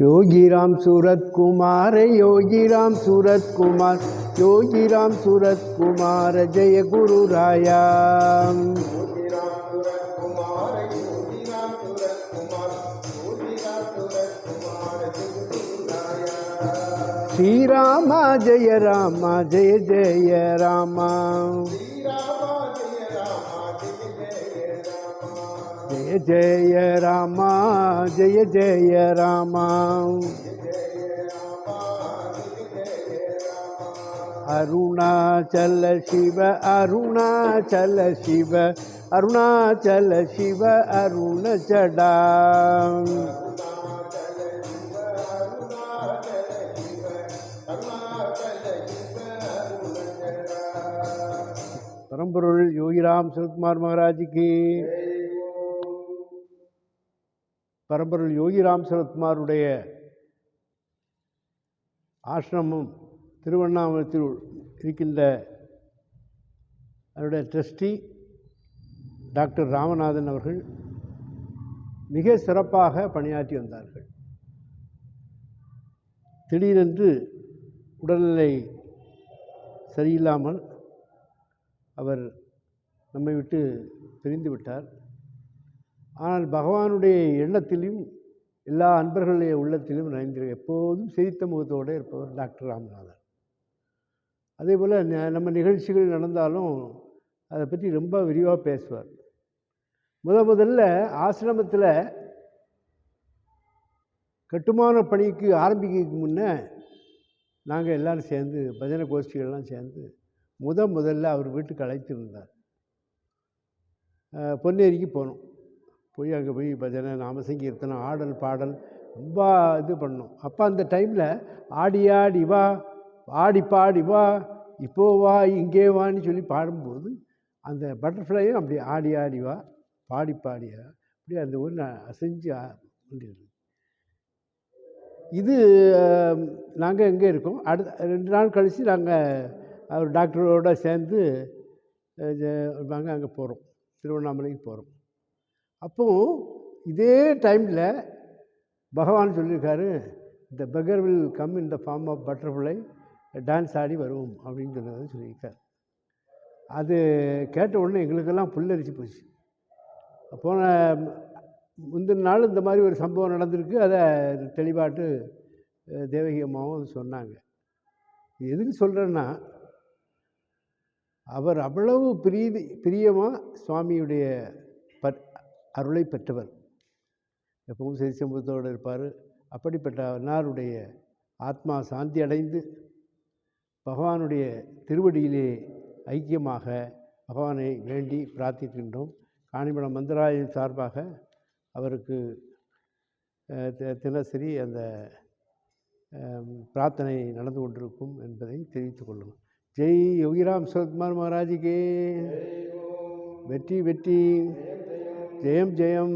योगीराम सूरत कुमार योगी राम सूरत कुमार योगी राम सूरत कुमार जय गुरु राया श्री राम जय राम जय जय राम। जय जय रामा, जय जय रामा। अरुणाचल शिव अरुणाचल शिव अरुणाचल शिव, अरुण चढ़ा। परम योगी राम सुकुमार महाराज की। பரம்பொருள் யோகிராம் சரத்குமாருடைய ஆசிரமம் திருவண்ணாமலத்தில் இருக்கின்ற அதனுடைய ட்ரஸ்டி டாக்டர் ராமநாதன் அவர்கள் மிக சிறப்பாக பணியாற்றி வந்தார்கள். திடீரென்று உடல்நிலை சரியில்லாமல் அவர் நம்மை விட்டு பிரிந்து விட்டார். ஆனால் பகவானுடைய எண்ணத்திலும் எல்லா அன்பர்களுடைய உள்ளத்திலும் நிறைந்திரு எப்போதும் சிரித்த முகத்தோடு இருப்பவர் டாக்டர் ராமநாதன் அதே போல் நம்ம நிகழ்ச்சிகள் நடந்தாலும் அதை பற்றி ரொம்ப விரிவாக பேசுவார். முத முதல்ல ஆசிரமத்தில் கட்டுமான பணிக்கு ஆரம்பிக்கிறதுக்கு முன்னே நாங்கள் எல்லோரும் சேர்ந்து பஜனை கோஷ்டிகள்லாம் சேர்ந்து முத முதல்ல அவர் வீட்டுக்கு அழைத்திருந்தார். பொன்னேரிக்கு போனோம். போய் அங்கே போய் பஜனை நாம சங்கீர்த்தனம் ஆடல் பாடல் ரொம்ப இது பண்ணோம். அப்போ அந்த டைமில் ஆடி ஆடி வா ஆடி பாடி வா இப்போ வா இங்கே வான்னு சொல்லி பாடும்போது அந்த பட்டர்ஃப்ளையும் அப்படி ஆடி ஆடி வா பாடி பாடியா அப்படி அந்த ஊரில் அசைஞ்சு முடியுது இது நாங்கள் எங்கே இருக்கோம்? அடுத்த ரெண்டு நாள் கழித்து நாங்கள் அவர் டாக்டரோடு சேர்ந்து நாங்கள் அங்கே போகிறோம். திருவண்ணாமலைக்கு போகிறோம். அப்போது இதே டைமில் பகவான் சொல்லியிருக்காரு இந்த beggar will come in the form of butterfly dance ஆடி வருவோம் அப்படின்னு சொன்னதை சொல்லியிருக்கார். அது கேட்ட உடனே எங்களுக்கெல்லாம் புல்லரிச்சு போச்சு. போன முந்தின நாள் இந்த மாதிரி ஒரு சம்பவம் நடந்திருக்கு. அதை தெளிவாட்டு தேவகி அம்மாவும் சொன்னாங்க. எதுக்கு சொல்கிறேன்னா அவர் அவ்வளவு பிரீதி பிரியமாக சுவாமியுடைய அருளை பெற்றவர். எப்பவும் சரி சம்பவத்தோடு இருப்பார். அப்படிப்பட்ட அன்னாருடைய ஆத்மா சாந்தி அடைந்து பகவானுடைய திருவடியிலே ஐக்கியமாக பகவானை வேண்டி பிரார்த்திக்கின்றோம். காணிமடம் மந்திராலயம் சார்பாக அவருக்கு தினசரி அந்த பிரார்த்தனை நடந்து கொண்டிருக்கும் என்பதை தெரிவித்துக் கொள்ளும். ஜெய் யோகிராம் சரத்குமார் மகாராஜிக்கே. வெற்றி வெற்றி. జయం జయం.